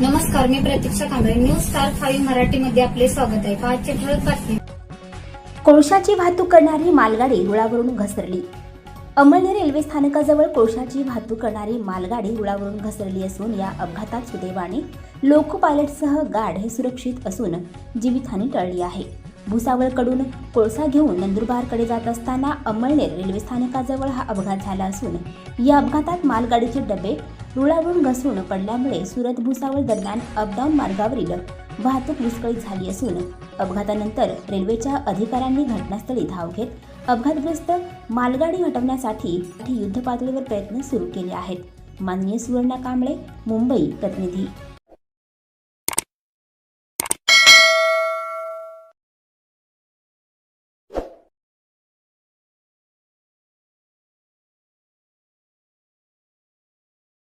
नमस्कार मी Pratiksha Kamble. News star five मराठीमध्ये आपले स्वागत आहे. पाचशे ठळक बातमी. कोळशाची वाहतूक करणारी मालगाडी रुळावरून घसरली. अमळनेर रेल्वे स्थानकाजवळ कोळशाची वाहतूक करणारी मालगाडी रुळावरून घसरली असून या अपघातात सुदैवाने लोको पायलटसह गाड हे सुरक्षित असून जीवितहानी टळली आहे. भुसावळकडून कोळसा घेऊन नंदुरबारकडे जात असताना अमळनेर रेल्वे स्थानकाजवळ हा अपघात झाला असून या अपघातात मालगाडीचे डबे रुळावरून घसरून पडल्यामुळे सुरत भुसावळ दरम्यान अपडाऊन मार्गावरील वाहतूक विस्कळीत झाली असून अपघातानंतर रेल्वेच्या अधिकाऱ्यांनी घटनास्थळी धाव घेत अपघातग्रस्त मालगाडी हटवण्यासाठी युद्धपातळीवर प्रयत्न सुरू केले आहेत. माननीय सुवर्णा कांबळे मुंबई प्रतिनिधी.